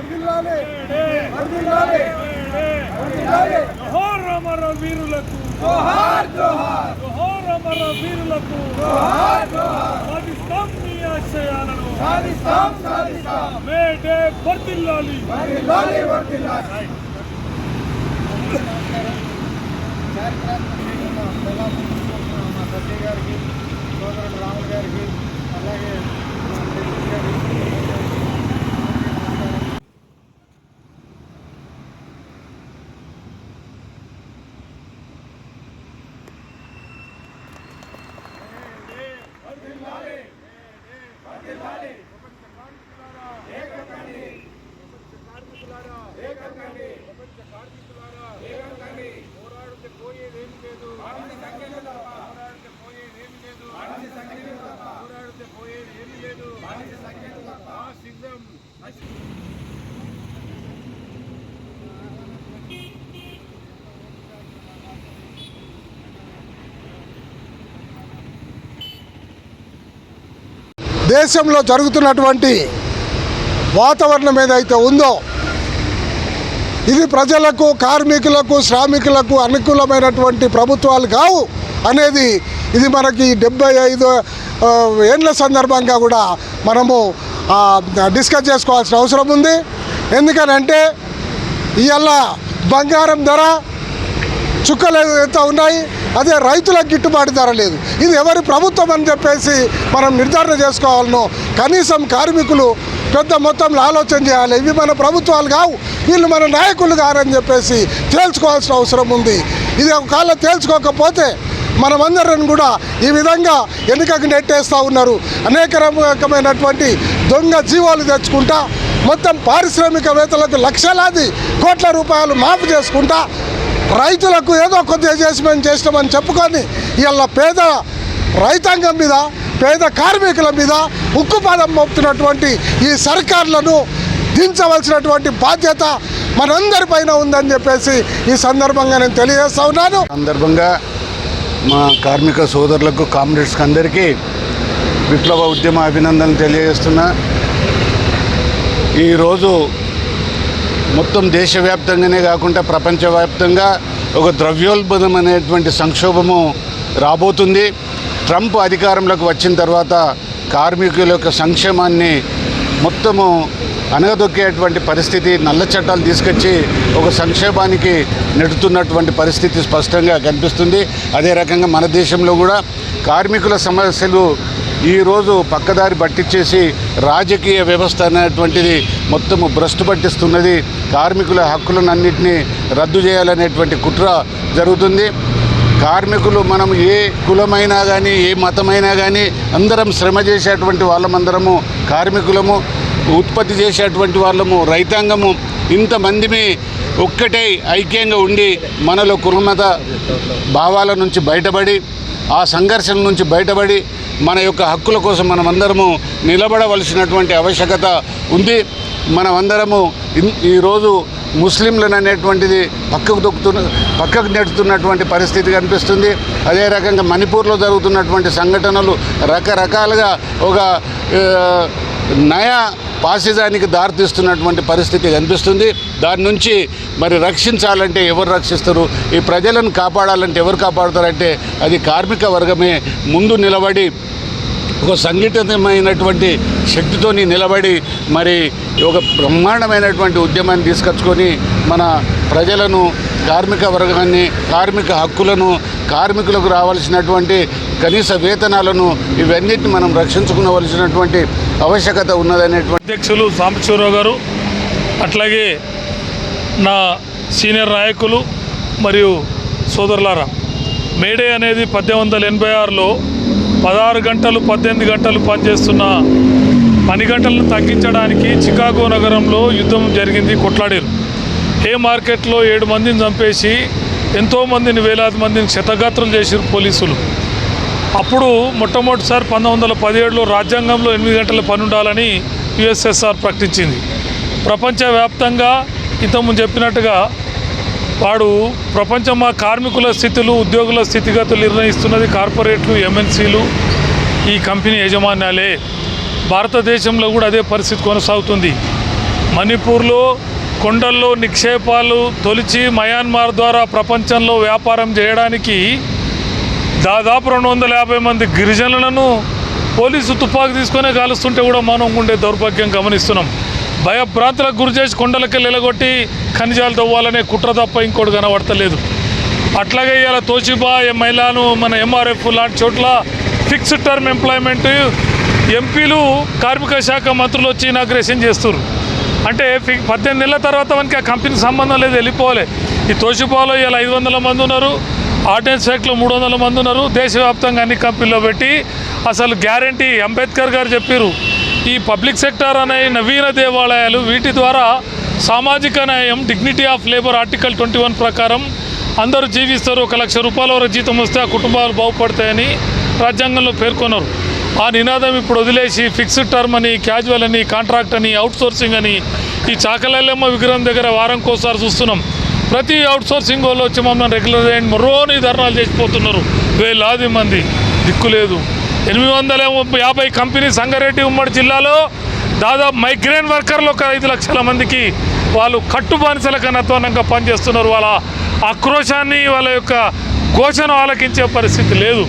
వర్ధిల్లాలి వర్ధిల్లాలి వర్ధిల్లాలి జోహార్ అమర వీరులకు జోహార్ జోహార్ జోహార్ అమర వీరులకు జోహార్ జోహార్ సాధిస్తాం మీ ఆశయాలను సాధిస్తాం సాధిస్తాం మేడే వర్దిల్లాలి వర్ధిల్లాలి వర్ధిల్లాలి మా సత్య గారికి సోదరుడు రాములు గారికి అలాగే దేశంలో జరుగుతున్నటువంటి వాతావరణం ఏదైతే ఉందో ఇది ప్రజలకు కార్మికులకు శ్రామికులకు అనుకూలమైనటువంటి ప్రభుత్వాలు కావు అనేది ఇది మనకి డెబ్బై ఐదు ఏండ్ల సందర్భంగా కూడా మనము డిస్కస్ చేసుకోవాల్సిన అవసరం ఉంది. ఎందుకనంటే ఇవాళ బంగారం ధర చుక్కలు ఎంత ఉన్నాయి? అదే రైతులకు గిట్టుబాటు ధర లేదు. ఇది ఎవరి ప్రభుత్వం అని చెప్పేసి మనం నిర్ధారణ చేసుకోవాలను కనీసం కార్మికులు పెద్ద మొత్తంలో ఆలోచన చేయాలి. ఇవి మన ప్రభుత్వాలు కావు వీళ్ళు మన నాయకులు కారని చెప్పేసి తేల్చుకోవాల్సిన అవసరం ఉంది. ఇది ఒకవేళ తేల్చుకోకపోతే మనమందరం కూడా ఈ విధంగా ఎన్నికకు నెట్టేస్తూ ఉన్నారు. అనేక రకమైనటువంటి దొంగ జీవాలు తెచ్చుకుంటా మొత్తం పారిశ్రామికవేత్తలకు లక్షలాది కోట్ల రూపాయలు మాఫ్ చేసుకుంటా రైతులకు ఏదో కొద్దిగా చేసి మేము చేసినామని చెప్పుకొని ఇవాళ పేద రైతాంగం మీద పేద కార్మికుల మీద ఉక్కుపాదం మోపుతున్నటువంటి ఈ సర్కార్లను దించవలసినటువంటి బాధ్యత మనందరిపైన ఉందని చెప్పేసి ఈ సందర్భంగా నేను తెలియజేస్తా ఉన్నాను. సందర్భంగా మా కార్మిక సోదరులకు కామ్రేడ్స్కి అందరికీ విప్లవ ఉద్యమ అభినందనలు తెలియజేస్తున్నా. ఈరోజు మొత్తం దేశవ్యాప్తంగానే కాకుండా ప్రపంచవ్యాప్తంగా ఒక ద్రవ్యోల్బణం అనేటువంటి సంక్షోభము రాబోతుంది. ట్రంప్ అధికారంలోకి వచ్చిన తర్వాత కార్మికుల యొక్క సంక్షేమాన్ని మొత్తము అనగదొక్కేటువంటి పరిస్థితి నల్ల చట్టాలు తీసుకొచ్చి ఒక సంక్షేమానికి నెడుతున్నటువంటి పరిస్థితి స్పష్టంగా కనిపిస్తుంది. అదే రకంగా మన దేశంలో కూడా కార్మికుల సమస్యలు ఈరోజు పక్కదారి పట్టించేసి రాజకీయ వ్యవస్థ అనేటువంటిది మొత్తము భ్రష్టు పట్టిస్తున్నది. కార్మికుల హక్కులనన్నింటినీ రద్దు చేయాలనేటువంటి కుట్ర జరుగుతుంది. కార్మికులు మనం ఏ కులమైనా కానీ ఏ మతమైనా కానీ అందరం శ్రమ చేసేటువంటి వాళ్ళమందరము కార్మికులము ఉత్పత్తి చేసేటువంటి వాళ్ళము రైతాంగము ఇంతమందిమి ఒక్కటే ఐక్యంగా ఉండి మనలో కులమత భావాల నుంచి బయటపడి ఆ సంఘర్షణ నుంచి బయటపడి మన యొక్క హక్కుల కోసం మనమందరము నిలబడవలసినటువంటి ఆవశ్యకత ఉంది. మనమందరము ఈరోజు ముస్లింలను అనేటువంటిది పక్కకు దొక్కుతున్న పక్కకు నెడుతున్నటువంటి పరిస్థితి కనిపిస్తుంది. అదే రకంగా మణిపూర్లో జరుగుతున్నటువంటి సంఘటనలు రకరకాలుగా ఒక నయా పాసిజానికి దారితీస్తున్నటువంటి పరిస్థితి కనిపిస్తుంది. దాని నుంచి మరి రక్షించాలంటే ఎవరు రక్షిస్తారు? ఈ ప్రజలను కాపాడాలంటే ఎవరు కాపాడుతారంటే అది కార్మిక వర్గమే ముందు నిలబడి ఒక సంఘటితమైనటువంటి శక్తితోని నిలబడి మరి ఒక బ్రహ్మాండమైనటువంటి ఉద్యమాన్ని తీసుకొచ్చుకొని మన ప్రజలను కార్మిక వర్గాన్ని కార్మిక హక్కులను కార్మికులకు రావాల్సినటువంటి కనీస వేతనాలను ఇవన్నిటిని మనం రక్షించుకునవలసినటువంటి ఆవశ్యకత ఉన్నదనేటువంటి అధ్యక్షులు సాంబశివరావు గారు అట్లాగే నా సీనియర్ నాయకులు మరియు సోదరులారా మేడే అనేది పద్దెనిమిది వందల ఎనభై ఆరులో పదహారు గంటలు పద్దెనిమిది గంటలు పనిచేస్తున్న పని గంటలను తగ్గించడానికి చికాగో నగరంలో యుద్ధం జరిగింది కొట్లాడారు. ఏ మార్కెట్లో ఏడు మందిని చంపేసి ఎంతోమందిని వేలాది మందిని క్షతగాత్రులు చేశారు పోలీసులు. అప్పుడు మొట్టమొదటిసారి పంతొమ్మిది వందల పదిహేడులో రాజ్యాంగంలో ఎనిమిది గంటల పని ఉండాలని యుఎస్ఎస్ఆర్ ప్రకటించింది. ప్రపంచవ్యాప్తంగా ఇంతకుముందు చెప్పినట్టుగా వాడు ప్రపంచం మా కార్మికుల స్థితులు ఉద్యోగుల స్థితిగతులు నిర్ణయిస్తున్నది కార్పొరేట్లు ఎంఎన్సీలు ఈ కంపెనీ యాజమాన్యాలే. భారతదేశంలో కూడా అదే పరిస్థితి కొనసాగుతుంది. మణిపూర్లో కొండల్లో నిక్షేపాలు తొలిచి మయన్మార్ ద్వారా ప్రపంచంలో వ్యాపారం చేయడానికి దాదాపు రెండు వందల యాభై మంది గిరిజనులను పోలీసు తుపాకు తీసుకునే కాలుస్తుంటే కూడా మనం ఉండే దౌర్భాగ్యం గమనిస్తున్నాం. భయభ్రాంతులకు గురి చేసి కొండలకి ఎలగొట్టి ఖనిజాలు తవ్వాలనే కుట్ర తప్ప ఇంకోటి కనబడతలేదు. అట్లాగే ఇవాళ తోచిబా మైలాను మన ఎంఆర్ఎఫ్ లాంటి చోట్ల ఫిక్స్డ్ టర్మ్ ఎంప్లాయ్మెంట్ ఎంపీలు కార్మిక శాఖ మంత్రులు వచ్చి ఇనాగ్రేషన్ చేస్తున్నారు అంటే పద్దెనిమిది నెలల తర్వాత మనకి ఆ కంపెనీకి సంబంధం లేదు వెళ్ళిపోవాలి. ఈ తోషిబాలో ఇలా ఐదు వందల మంది ఉన్నారు ఆర్డినెన్స్ ఫ్యాక్ట్లో మూడు వందల మంది ఉన్నారు. దేశవ్యాప్తంగా అన్ని కంపెనీలో పెట్టి అసలు గ్యారంటీ అంబేద్కర్ గారు చెప్పారు ఈ పబ్లిక్ సెక్టర్ అనే నవీన దేవాలయాలు వీటి ద్వారా సామాజిక న్యాయం dignity of labour article twenty one ప్రకారం అందరూ జీవిస్తారు. ఒక లక్ష రూపాయల వరకు జీతం వస్తే ఆ కుటుంబాలు బాగుపడతాయని రాజ్యాంగంలో పేర్కొన్నారు. ఆ నినాదం ఇప్పుడు వదిలేసి ఫిక్స్డ్ టర్మ్ అని క్యాజువల్ అని కాంట్రాక్ట్ అని అవుట్సోర్సింగ్ అని ఈ చాకలల్లమ్మ విగ్రహం దగ్గర వారంకోసారి చూస్తున్నాం. ప్రతి అవుట్సోర్సింగ్ వాళ్ళు వచ్చి మమ్మల్ని రెగ్యులర్ చేయండి మరోని ధర్నాలు చేసిపోతున్నారు. వేలాది మంది. దిక్కు లేదు. ఎనిమిది వందల యాభై కంపెనీ సంగారెడ్డి ఉమ్మడి జిల్లాలో దాదాపు మైగ్రేన్ వర్కర్లు ఒక ఐదు లక్షల మందికి వాళ్ళు కట్టు బానిసల కన్నత్వనంగా పనిచేస్తున్నారు. వాళ్ళ ఆక్రోశాన్ని వాళ్ళ యొక్క ఘోషను ఆలకించే పరిస్థితి లేదు.